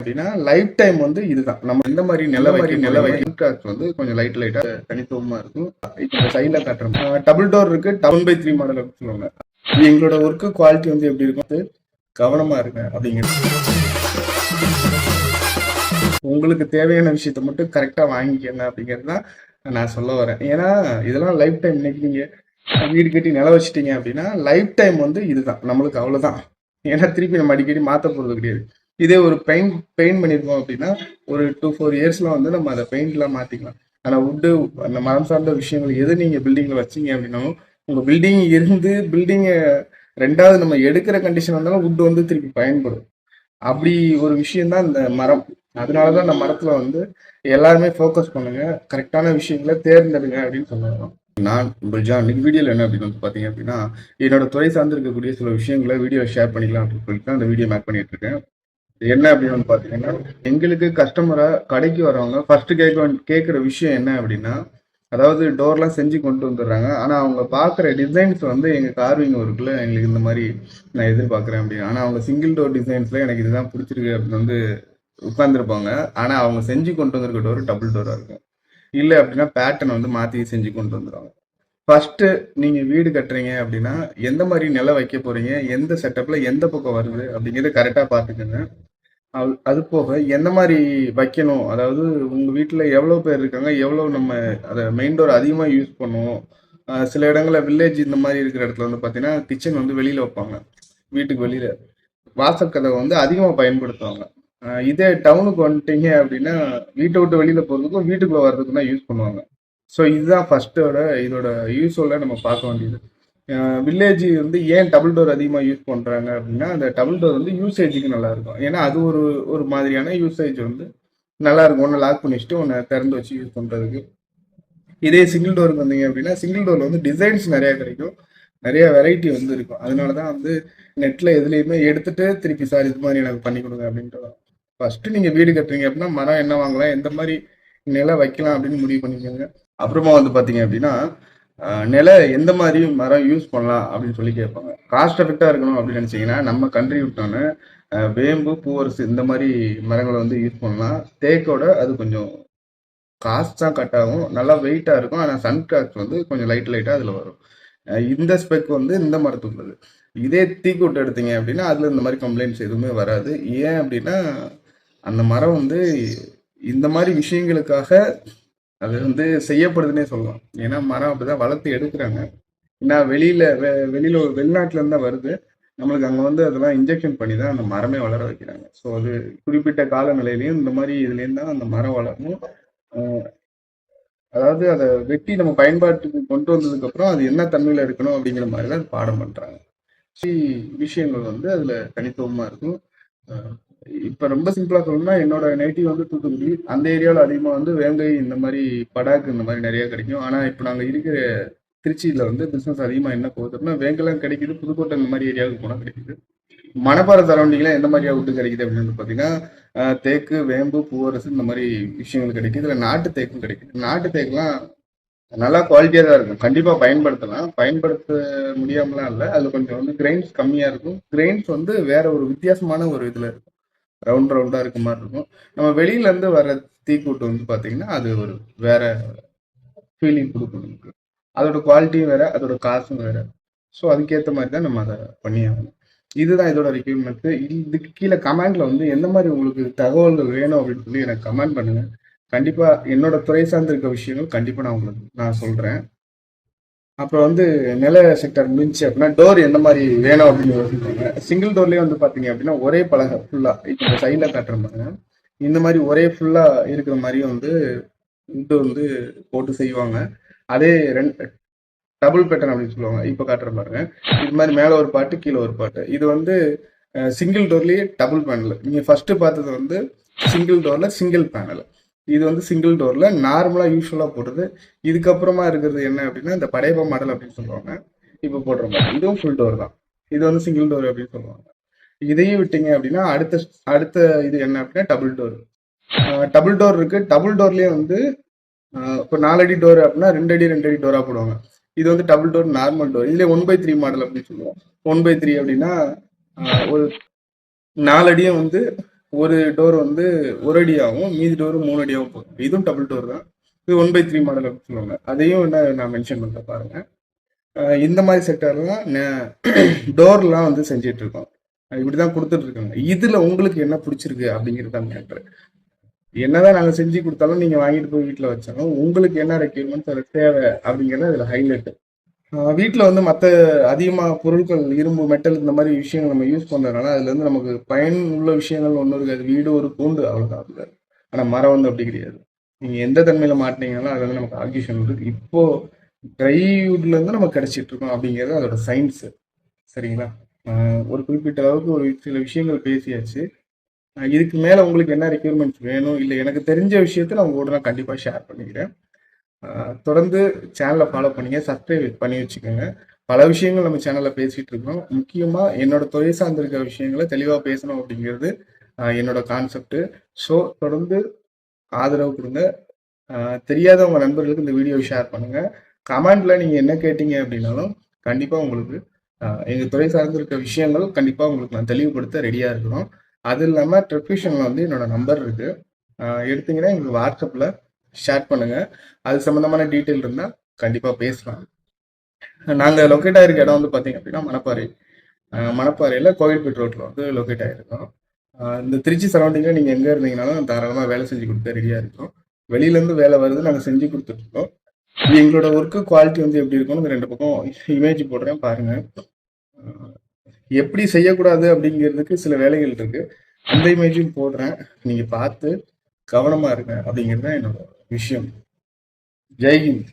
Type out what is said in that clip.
அப்படின்னா life time வந்து இதுதான். நம்ம எந்த மாதிரி நில வைக்க நில வைக்க வந்து கொஞ்சம் லைட் லைட்டா தனித்துவமா இருக்கும். சைட்ல காட்டுறோம் டபுள் டோர் இருக்கு. டவுன் பை த்ரீ மாடல் அப்படின்னு சொல்லுவாங்க எங்களோட ஒர்க்கு குவாலிட்டி வந்து எப்படி இருக்கும்? கவனமா இருங்க அப்படிங்கிறது. உங்களுக்கு தேவையான விஷயத்த மட்டும் கரெக்டா வாங்கிக்கங்க அப்படிங்கிறது தான் நான் சொல்ல வரேன். ஏன்னா இதெல்லாம் லைஃப் டைம் இன்னைக்கு நீங்க வீடு கட்டி நில வச்சிட்டீங்க அப்படின்னா லைஃப் டைம் வந்து இதுதான். நம்மளுக்கு அவ்வளவுதான். ஏன்னா திருப்பி நம்ம அடிக்கடி மாத்த போறது கிடையாது. இதே ஒரு பெயிண்ட் பெயிண்ட் பண்ணியிருக்கோம் அப்படின்னா ஒரு டூ ஃபோர் இயர்ஸ்லாம் வந்து நம்ம அதை பெயிண்ட்லாம் மாத்திக்கலாம். ஆனால் வுட்டு அந்த மரம் சார்ந்த விஷயங்கள் எது நீங்க பில்டிங்ல வச்சீங்க அப்படின்னாலும் உங்க பில்டிங் இருந்து பில்டிங்கை ரெண்டாவது நம்ம எடுக்கிற கண்டிஷன் வந்தாலும் வுட் வந்து திருப்பி பயன்படும். அப்படி ஒரு விஷயம் தான் இந்த மரம். அதனாலதான் அந்த மரத்துல வந்து எல்லாருமே ஃபோக்கஸ் பண்ணுங்க. கரெக்டான விஷயங்களை தேர்ந்தெடுங்க அப்படின்னு சொல்லுவாங்க நான் பிரிஜான் இன்னைக்கு வீடியோவில் என்ன அப்படின்னு வந்து பார்த்தீங்க அப்படின்னா என்னோட துறை சார்ந்து இருக்கக்கூடிய சில விஷயங்களை வீடியோ ஷேர் பண்ணிக்கலாம் அப்படின்னு சொல்லிட்டு தான் அந்த வீடியோ மேக் பண்ணிட்டு இருக்கேன். என்ன அப்படின்னு பார்த்தீங்கன்னா பாத்தீங்கன்னா எங்களுக்கு கஸ்டமராக கடைக்கு வரவங்க ஃபர்ஸ்ட் கேட்க கேட்குற விஷயம் என்ன அப்படின்னா அதாவது டோர்லாம் செஞ்சு கொண்டு வந்துடுறாங்க. ஆனா அவங்க பாக்குற டிசைன்ஸ் வந்து எங்க கார்விங் ஒர்க்ல எங்களுக்கு இந்த மாதிரி நான் எதிர்பார்க்கறேன் அப்படின்னு. ஆனா அவங்க சிங்கிள் டோர் டிசைன்ஸ்ல எனக்கு இதுதான் பிடிச்சிருக்கு அப்படின்னு வந்து உட்கார்ந்துருப்பாங்க. ஆனா அவங்க செஞ்சு கொண்டு வந்திருக்க டோர் டபுள் டோரா இருக்கும் இல்லை அப்படின்னா பேட்டர்ன் வந்து மாத்தி செஞ்சு கொண்டு வந்துடுவாங்க. ஃபர்ஸ்ட் நீங்க வீடு கட்டுறீங்க அப்படின்னா எந்த மாதிரி நிலம் வைக்க போறீங்க எந்த செட்டப்ல எந்த பக்கம் வருது அப்படிங்கறத கரெக்டா பாத்துக்கோங்க அது- அது போக எந்த மாதிரி வைக்கணும்? அதாவது உங்க வீட்டுல எவ்வளவு பேர் இருக்காங்க? எவ்வளவு நம்ம அதை மெயின் டோர் அதிகமா யூஸ் பண்ணுவோம்? அஹ் சில இடங்கள்ல வில்லேஜ் இந்த மாதிரி இருக்கிற இடத்துல வந்து பாத்தீங்கன்னா கிச்சன் வந்து வெளியில வைப்பாங்க. வீட்டுக்கு வெளியில. வாசல் கதவை வந்து அதிகமா பயன்படுத்துவாங்க. அஹ் இதே டவுனுக்கு வந்துட்டீங்க அப்படின்னா வீட்டை விட்டு வெளியில போறதுக்கும் வீட்டுக்குள்ள வர்றதுக்கும் தான் யூஸ் பண்ணுவாங்க. ஸோ இதுதான் ஃபர்ஸ்டோட இதோட யூஸோட நம்ம பார்க்க வேண்டியது. வில்லேஜ் வந்து ஏன் டபுள் டோர் அதிகமாக யூஸ் பண்ணுறாங்க அப்படின்னா அந்த டபுள் டோர் வந்து யூசேஜுக்கு நல்லா இருக்கும். ஏன்னா அது ஒரு ஒரு மாதிரியான யூசேஜ் வந்து நல்லா இருக்கும். ஒன்று லாக் பண்ணி வச்சுட்டு ஒன்று திறந்து வச்சு யூஸ் பண்ணுறதுக்கு இதே சிங்கிள் டோருக்கு வந்தீங்க அப்படின்னா சிங்கிள் டோரில் வந்து டிசைன்ஸ் நிறையா கிடைக்கும். நிறைய வெரைட்டி வந்து இருக்கும். அதனால தான் வந்து நெட்டில் எதுலேயுமே எடுத்துட்டு திருப்பி சார் இது மாதிரி எனக்கு பண்ணி கொடுங்க அப்படின்ட்டு ஃபஸ்ட்டு நீங்கள் வீடு கட்டுறீங்க அப்படின்னா மரம் என்ன வாங்கலாம் எந்த மாதிரி நிலம் வைக்கலாம் அப்படின்னு முடிவு பண்ணிக்கோங்க. அப்புறமா வந்து பார்த்தீங்க அப்படின்னா நில எந்த மாதிரி மரம் யூஸ் பண்ணலாம் அப்படின்னு சொல்லி கேட்பாங்க. காஸ்ட் எஃபெக்டாக இருக்கணும் அப்படின்னு நினச்சிங்கன்னா நம்ம கண்ட்ரி விட்டோன்னு வேம்பு பூவரசு இந்த மாதிரி மரங்களை வந்து யூஸ் பண்ணலாம். தேக்கோட அது கொஞ்சம் காஸ்ட் தான் கட் ஆகும். நல்லா வெயிட்டாக இருக்கும். ஆனால் சன் கிராக்ஸ் வந்து கொஞ்சம் லைட் லைட்டாக அதில் வரும். இந்த ஸ்பெக் வந்து இந்த மரத்துக்குள்ளது இதே தீக்கூட்டு எடுத்தீங்க அப்படின்னா அதில் இந்த மாதிரி கம்ப்ளைண்ட்ஸ் எதுவுமே வராது. ஏன் அப்படின்னா அந்த மரம் வந்து இந்த மாதிரி விஷயங்களுக்காக அது வந்து செய்யப்படுதுன்னே சொல்லலாம் ஏன்னா மரம் அப்படிதான் வளர்த்து எடுக்கிறாங்க. ஏன்னா வெளியில வெ- வெளியில ஒரு வெளிநாட்டுல இருந்தா வருது. நம்மளுக்கு அங்க வந்து அதெல்லாம் இன்ஜெக்ஷன் பண்ணி தான் அந்த மரமே வளர வைக்கிறாங்க. ஸோ அது குறிப்பிட்ட காலநிலையிலையும் இந்த மாதிரி இதுலேயும் தான் அந்த மரம் வளரும் அதாவது அதை வெட்டி நம்ம பயன்பாட்டுக்கு கொண்டு வந்ததுக்கு அப்புறம் அது என்ன தன்மையில இருக்கணும் அப்படிங்கிற மாதிரி தான் பாடம் பண்றாங்க. விஷயங்கள் வந்து அதுல தனித்துவமா இருக்கும். இப்ப ரொம்ப சிம்பிளா சொல்லணும்னா என்னோட நேட்டிவ் வந்து தூத்துக்குடி. அந்த ஏரியாவில் அதிகமா வந்து வேங்கை இந்த மாதிரி படாக்கு இந்த மாதிரி நிறைய கிடைக்கும். ஆனா இப்போ நாங்க இருக்கிற திருச்சியில வந்து பிசினஸ் அதிகமா என்ன போகுதுன்னா வேங்கெல்லாம் கிடைக்குது. புதுக்கோட்டை இந்த மாதிரி ஏரியாவுக்கு போனா கிடைக்குது. மணப்பாறை சரௌண்டிங்லாம் எந்த மாதிரியா வுட்டு கிடைக்குது அப்படின்னு பார்த்தீங்கன்னா பாத்தீங்கன்னா தேக்கு வேம்பு பூவரசு இந்த மாதிரி விஷயங்கள் கிடைக்குது. இதுல நாட்டு தேக்கும் கிடைக்குது. நாட்டு தேக்குலாம் நல்லா குவாலிட்டியா தான் இருக்கும். கண்டிப்பா பயன்படுத்தலாம். பயன்படுத்த முடியாமலாம் இல்லை. அதுல கொஞ்சம் வந்து கிரெயின்ஸ் கம்மியா இருக்கும். கிரெயின்ஸ் வந்து வேற ஒரு வித்தியாசமான ஒரு இதுல இருக்கும் ரவுண்ட் ரவுண்டாக இருக்க மாதிரி இருக்கும். நம்ம வெளியிலேருந்து வர தீக்கூட்டு வந்து பார்த்தீங்கன்னா அது ஒரு வேற ஃபீலிங் கொடுக்கும் நமக்கு. அதோட குவாலிட்டியும் வேற அதோட காசும் வேற. ஸோ அதுக்கேற்ற மாதிரி தான் நம்ம அதை பண்ணி ஆகணும். இதுதான் இதோட ரெக்யூர்மெண்ட்டு இதுக்கு கீழே கமெண்ட்ல வந்து எந்த மாதிரி உங்களுக்கு தகவல்கள் வேணும் அப்படின்னு சொல்லி எனக்கு கமெண்ட் பண்ணுங்க. கண்டிப்பாக என்னோட துறை சார்ந்திருக்க விஷயங்கள் கண்டிப்பாக நான் உங்களுக்கு நான் சொல்கிறேன் அப்புறம் வந்து நில செக்டர் மிஞ்சி அப்படின்னா டோர் எந்த மாதிரி வேணும் அப்படின்னு யோசிப்பாங்க. சிங்கிள் டோர்லயே வந்து பாத்தீங்க அப்படின்னா ஒரே பலகை ஃபுல்லா இப்போ சைட்ல காட்டுற பாருங்க இந்த மாதிரி ஒரே ஃபுல்லா இருக்கிற மாதிரியும் வந்து இது வந்து போட்டு செய்வாங்க. அதே ரெண்டு டபுள் பேட்டர்ன் அப்படின்னு சொல்லுவாங்க. இப்போ காட்டுற பாருங்க. இது மாதிரி மேலே ஒரு பாட்டு கீழே ஒரு பாட்டு. இது வந்து சிங்கிள் டோர்லேயே டபுள் பேனல் நீங்கள் ஃபர்ஸ்ட் பார்த்தது வந்து சிங்கிள் டோர்ல சிங்கிள் பேனல் இது வந்து சிங்கிள் டோர்ல நார்மலா யூஸ்வலா போடுறது. இதுக்கப்புறமா இருக்கிறது என்ன அப்படின்னா இந்த படையப்பா மாடல் அப்படின்னு சொல்லுவாங்க. இப்போ போடுற மாதிரி. இதுவும் ஃபுல் டோர் தான். இது வந்து சிங்கிள் டோர் அப்படின்னு சொல்லுவாங்க. இதையும் விட்டீங்க அப்படின்னா அடுத்த அடுத்த இது என்ன அப்படின்னா டபுள் டோர் டபுள் டோர் இருக்கு. டபுள் டோர்லயே வந்து இப்போ நாலடி டோர் அப்படின்னா ரெண்டு அடி ரெண்டு அடி டோரா போடுவாங்க. இது வந்து டபுள் டோர் நார்மல் டோர் இதுல ஒன் பை த்ரீ மாடல் அப்படின்னு சொல்லுவோம். ஒன் பை த்ரீ அப்படின்னா ஒரு நாலடியும் வந்து ஒரு டோர் வந்து ஒரு அடியாகவும் மீதி டோர் மூணு அடியாகவும் போகும். இதுவும் டபுள் டோர் தான். இது ஒன் பை த்ரீ மாடல் அப்படின்னு சொல்லுவாங்க. அதையும் என்ன நான் மென்ஷன் பண்ணுறேன் பாருங்க. இந்த மாதிரி செக்டர்லாம் டோர்லாம் வந்து செஞ்சிட்டு இருக்கோம். இப்படி தான் கொடுத்துட்டு இருக்காங்க. இதுல உங்களுக்கு என்ன பிடிச்சிருக்கு அப்படிங்கிறது தான் மேட்ரு என்னதான் நாங்கள் செஞ்சு கொடுத்தாலும் நீங்கள் வாங்கிட்டு போய் வீட்டில் வச்சாலும் உங்களுக்கு என்ன ரெக்யூர்மெண்ட்ஸ் அது தேவை அப்படிங்கிறது அதில் ஹைலைட்டு வீட்டில் வந்து மற்ற அதிகமாக பொருட்கள் இரும்பு மெட்டல் இந்த மாதிரி விஷயங்கள் நம்ம யூஸ் பண்ணுறதுனால அதுலேருந்து நமக்கு பயன் உள்ள விஷயங்கள் ஒன்றும் இருக்காது. வீடு ஒரு கூண்டு அவ்வளோதான் அதில். ஆனால் மரம் வந்து அப்படி கிடையாது. நீங்கள் எந்த தன்மையில் மாட்டினீங்கனாலும் அது வந்து நமக்கு ஆக்சிஜன் இருக்குது இப்போது ட்ரைவுட்லேருந்து நமக்கு கிடச்சிட்டு இருக்கோம் அப்படிங்கிறது அதோட சயின்ஸு சரிங்களா? ஒரு குறிப்பிட்ட அளவுக்கு ஒரு சில விஷயங்கள் பேசியாச்சு. இதுக்கு மேலே உங்களுக்கு என்ன ரெக்யூர்மெண்ட்ஸ் வேணும்? இல்லை எனக்கு தெரிஞ்ச விஷயத்த நான் உங்களோட நான் கண்டிப்பாக ஷேர் பண்ணிக்கிறேன். தொடர்ந்து சேனலை ஃபாலோ பண்ணுங்க சப்ஸ்கிரைப் பண்ணி வச்சுக்கோங்க. பல விஷயங்கள் நம்ம சேனலில் பேசிகிட்டு இருக்கோம். முக்கியமாக என்னோட தொழில் சார்ந்திருக்க விஷயங்களை தெளிவாக பேசணும் அப்படிங்கிறது என்னோட கான்செப்ட் ஸோ தொடர்ந்து ஆதரவு கொடுங்க. தெரியாத உங்கள் நண்பர்களுக்கு இந்த வீடியோ ஷேர் பண்ணுங்கள் கமெண்ட்ல நீங்கள் என்ன கேட்டீங்க அப்படின்னாலும் கண்டிப்பாக உங்களுக்கு எங்கள் துறை சார்ந்திருக்க விஷயங்கள் கண்டிப்பாக உங்களுக்கு நான் தெளிவுபடுத்த ரெடியாக இருக்கிறோம் அது இல்லாமல் ட்ரிபியூஷன்ல வந்து என்னோட நம்பர் இருக்குது எடுத்தீங்கன்னா எங்களுக்கு வாட்ஸ்அப்பில் ஷேர் பண்ணுங்கள் அது சம்மந்தமான டீட்டெயில் இருந்தால் கண்டிப்பாக பேசலாம். நாங்கள் லொக்கேட் ஆகிருக்க இடம் வந்து பார்த்தீங்க அப்படின்னா மணப்பாறை. மணப்பாறையில் மணப்பாறையில கோவில்பேட் ரோட்டில் வந்து லொக்கேட் ஆகிருக்கோம் இந்த திருச்சி சரௌண்டிங்கில் நீங்கள் எங்கே இருந்தீங்கனாலும் தாராளமாக வேலை செஞ்சு கொடுக்க ரெடியாக இருக்கோம். வெளியிலேருந்து வேலை வருது நாங்கள் செஞ்சு கொடுத்துட்ருக்கோம் இது எங்களோட ஒர்க்கு குவாலிட்டி வந்து எப்படி இருக்கும்னு ரெண்டு பக்கம் இமேஜ் போடுறேன் பாருங்கள் எப்படி செய்யக்கூடாது அப்படிங்கிறதுக்கு சில வேலைகள் இருக்குது அந்த இமேஜும் போடுறேன். நீங்கள் பார்த்து கவனமாக இருங்க அப்படிங்கிறது தான் என்னோட விஷயம் ஜெய்ஹிந்த்